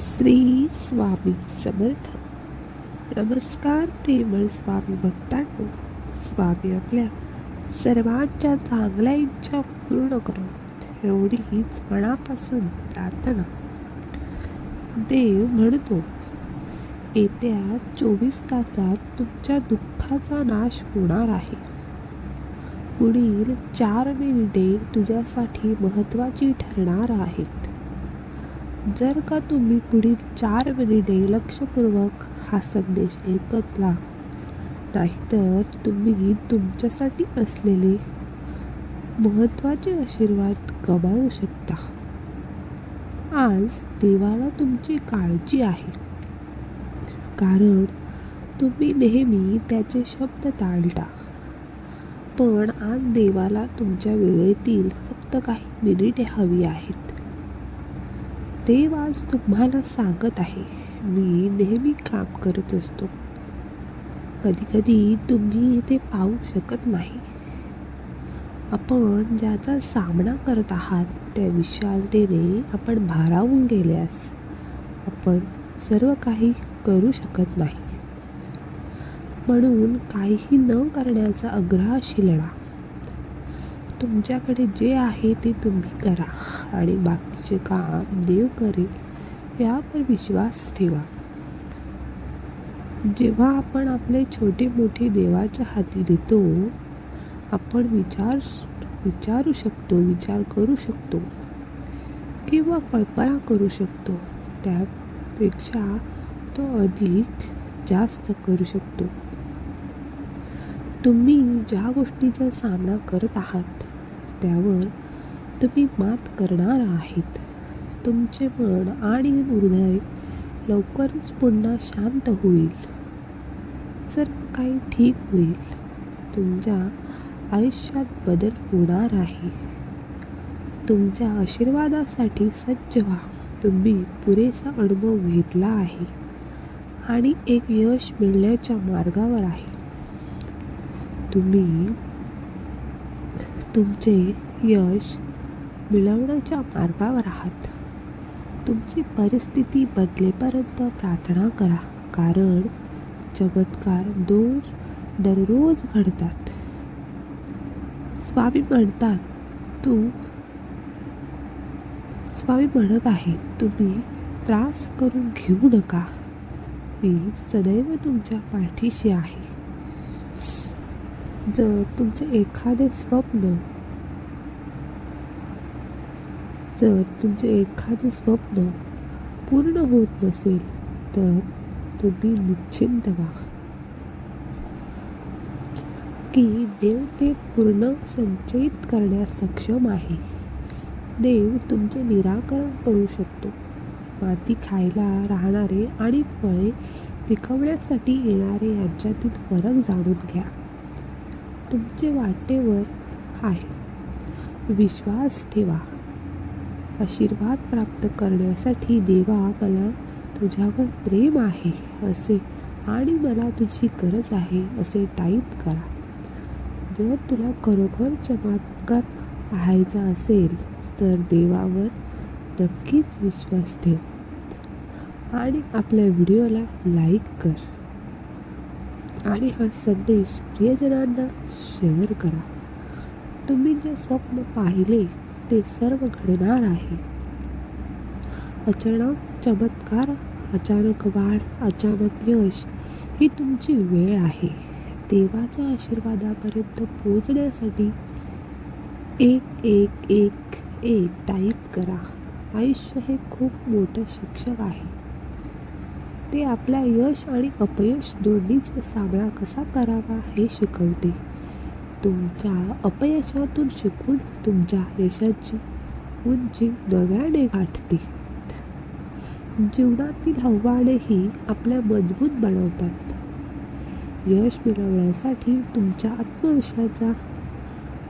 श्री स्वामी समर्थ. नमस्कार प्रेमळ स्वामी भक्तांनो. स्वामी आपल्या सर्वांच्या चांगल्या इच्छा पूर्ण करो एवढी हीच मनापासून प्रार्थना. देव म्हणतो येत्या चोवीस तासात तुमच्या दुःखाचा नाश होणार आहे. पुढील चार मिनिटे तुझ्यासाठी महत्त्वाची ठरणार आहेत जर का तुम्ही पुढील चार मिनिटे लक्षपूर्वक हा संदेश ऐकतला नाहीतर तुम्ही तुमच्यासाठी असलेले महत्त्वाचे आशीर्वाद गमावू शकता. आज देवाला तुमची काळजी आहे. कारण तुम्ही नेहमी त्याचे शब्द टाळता. पण आज देवाला तुमच्या वेळेतील फक्त काही मिनिटे हवी आहेत. देव आज तुम्हाला सांगत आहे. मी नेहमी काम करत असतो. कधीकधी तुम्ही ते पाहू शकत नाही. आपण ज्याचा सामना करत आहात त्या विशालतेने आपण भारावून गेल्यास आपण सर्व काही करू शकत नाही. म्हणून काहीही न करण्याचा आग्रह शिलळा तुमच्याकडे जे आहे ते तुम्ही करा आणि बाकीचे काम देव करेल यावर विश्वास ठेवा. जेव्हा आपण आपले छोटे मोठे देवाच्या हाती देतो आपण विचार विचारू शकतो विचार करू शकतो किंवा कल्पना करू शकतो. त्यापेक्षा तो अधिक जास्त करू शकतो. तुम्ही ज्या गोष्टीचा सामना करत आहात त्यावर तुम्ही मात करणार आहेत. तुमचे मन आणि हृदय लवकरच पुन्हा शांत होईल. सर्व काही ठीक होईल तुमच्या आयुष्यात बदल होणार आहे. तुमच्या आशीर्वादासाठी सज्ज व्हा. तुम्ही पुरेसा अनुभव घेतला आहे आणि एक यश मिळण्याच्या मार्गावर आहे. तुम्ही तुमचे यश मिळवण्याच्या मार्गावर आहात. तुमची परिस्थिती बदलेपर्यंत प्रार्थना करा कारण चमत्कार दोन दररोज घडतात. स्वामी म्हणतात तू स्वामी म्हणत आहे तुम्ही त्रास करून घेऊ नका. मी सदैव तुमच्या पाठीशी आहे. जर तुमचे एखादे स्वप्न जर तुमचे एखादे स्वप्न पूर्ण होत नसेल तर तुम्ही निश्चिंत व्हा. की देव ते पूर्ण संचयित करण्यास सक्षम आहे. देव तुमचे निराकरण करू शकतो. माती खायला राहणारे आणि फळे पिकवण्यासाठी येणारे यांच्यातील फरक जाणून घ्या. तुमचे वाटेवर आहे. विश्वास ठेवा. आशीर्वाद प्राप्त करण्यासाठी देवा मला तुझ्यावर प्रेम आहे असे आणि मला तुझी गरज आहे असे टाईप करा. जर तुला खरोखर चमत्कार पाहायचा असेल तर देवावर नक्कीच विश्वास ठेव. आणि आपल्या व्हिडिओला लाईक कर. आणि हा संदेश प्रियजनांना शेअर करा. तुम्ही जे स्वप्न पाहिले ते सर्व घडणार आहे. अचानक चमत्कार अचानक वाढ अचानक यश ही तुमची वेळ आहे. देवाच्या आशीर्वादापर्यंत पोहोचण्यासाठी एक एक एक एक टाईप करा. आयुष्य हे खूप मोठं शिक्षक आहे. ते आपल्या यश आणि अपयश दोन्हीचा सामना कसा करावा हे शिकवते. तुमच्या अपयशातून शिकून तुमच्या यशाची उंची नव्याने गाठते. जीवनातील आव्हानेही आपल्या मजबूत बनवतात. यश मिळवण्यासाठी तुमच्या आत्मविश्वासाचा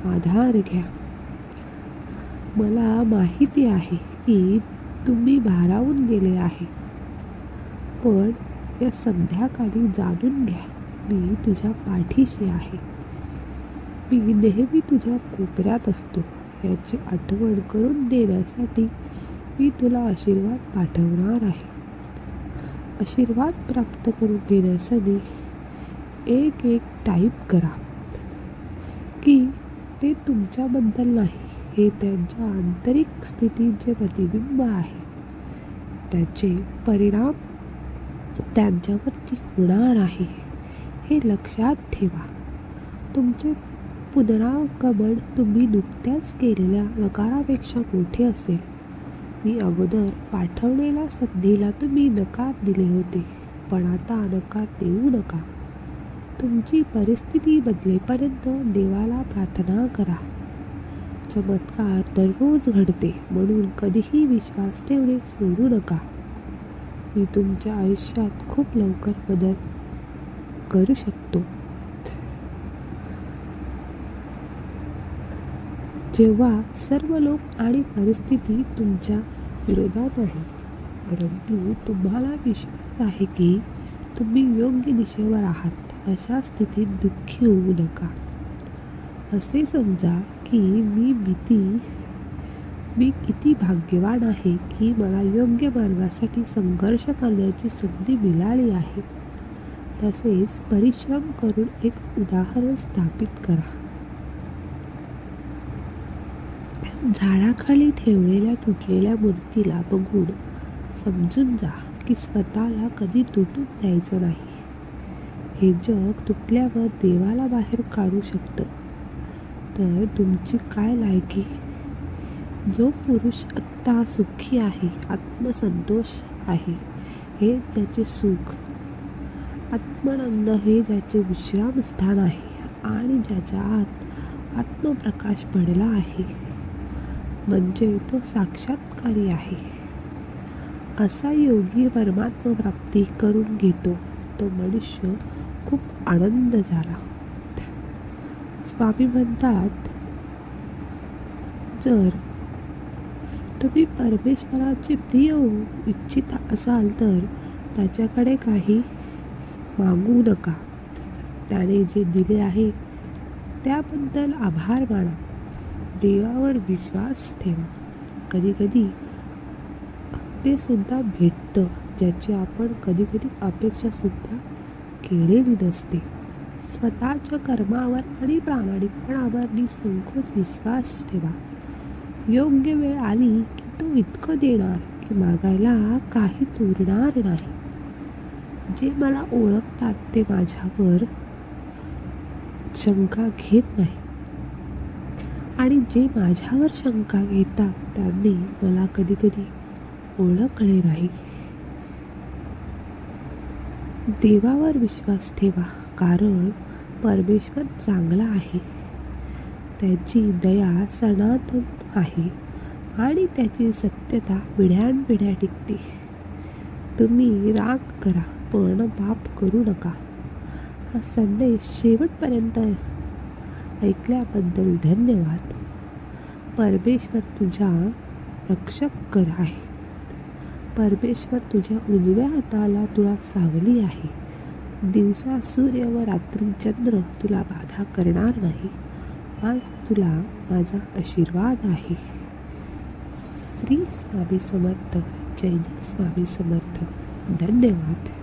आधार घ्या. मला माहिती आहे की तुम्ही भारावून गेले आहे. पण या संध्याकाळी जाणून घ्या. मी तुझ्या पाठीशी आहे. मी नेहमी तुझ्या कोपऱ्यात असतो. याची आठवण करून देण्यासाठी मी तुला आशीर्वाद पाठवणार आहे. आशीर्वाद प्राप्त करून घेण्यासाठी एक एक टाईप करा. की ते तुमच्याबद्दल नाही हे त्यांच्या आंतरिक स्थितीचे प्रतिबिंब आहे. त्याचे परिणाम त्यांच्यावरती होणार आहे हे लक्षात ठेवा. तुमचे पुनरागमन तुम्ही नुकत्याच केलेल्या नकारापेक्षा मोठे असेल. मी अगोदर पाठवलेल्या संधीला तुम्ही नकार दिले होते पण आता नकार देऊ नका. तुमची परिस्थिती बदलेपर्यंत देवाला प्रार्थना करा. चमत्कार दररोज घडते म्हणून कधीही विश्वास ठेवणे सोडू नका. मी तुमच्या आयुष्यात खूप लवकर बदल करू शकतो. जेव्हा सर्व लोक आणि परिस्थिती तुमच्या विरोधात आहे परंतु तुम्हाला विश्वास आहे की तुम्ही योग्य दिशेवर आहात अशा स्थितीत दुःखी होऊ नका. असे समजा की मी भीती मी किती भाग्यवान आहे की मला योग्य मार्गासाठी संघर्ष करण्याची संधी मिळाली आहे. तसेच परिश्रम करून एक उदाहरण स्थापित करा. झाडाखाली ठेवलेल्या तुटलेल्या मूर्तीला बघून समजून जा की स्वतःला कधी तुटून द्यायचं नाही. हे जग तुटल्यावर देवाला बाहेर काढू शकतं. तर तुमची काय लायकी? जो पुरुष आत्ता सुखी आहे आत्मसंतोष आहे हे त्याचे सुख. आत्मानंद हे ज्याचे विश्रामस्थान आहे आणि ज्याच्या आत आत्मप्रकाश पडला आहे. म्हणजे तो साक्षात्कारी आहे. असा योगी परमात्मा प्राप्ती करून घेतो तो मनुष्य खूप आनंद झाला. स्वामी म्हणतात जर तुम्ही परमेश्वराचे प्रिय होऊ इच्छिता असाल तर त्याच्याकडे काही मागू नका. त्याने जे दिले आहे त्याबद्दल आभार माना. देवावर विश्वास ठेवा. कधीकधी ते सुद्धा भेटतं ज्याची आपण कधीकधी अपेक्षासुद्धा केलेली नसते. स्वतःच्या कर्मावर आणि प्रामाणिकपणावर निसंकोच विश्वास ठेवा. योग्य वेळ आली की तो इतकं देणार की मागायला काहीच उरणार नाही. जे मला ओळखतात ते माझ्यावर शंका घेत नाही. आणि जे माझ्यावर शंका घेतात त्यांनी मला कधीकधी ओळखले नाही. देवावर विश्वास ठेवा कारण परमेश्वर चांगला आहे. त्याची दया सनातन आहे आणि त्याची सत्यता पिढ्यानपिढ्या टिकते. तुम्ही राग करा पण पाप करू नका. हा संदेश शेवटपर्यंत ऐकल्याबद्दल धन्यवाद. परमेश्वर तुझा रक्षक कर आहे. परमेश्वर तुझ्या उजव्या हाताला तुला सावली आहे. दिवसा सूर्य व रात्री चंद्र तुला बाधा करणार नाही. आज तुला माझा आशीर्वाद आहे. श्री स्वामी समर्थ जय जय स्वामी समर्थ. धन्यवाद.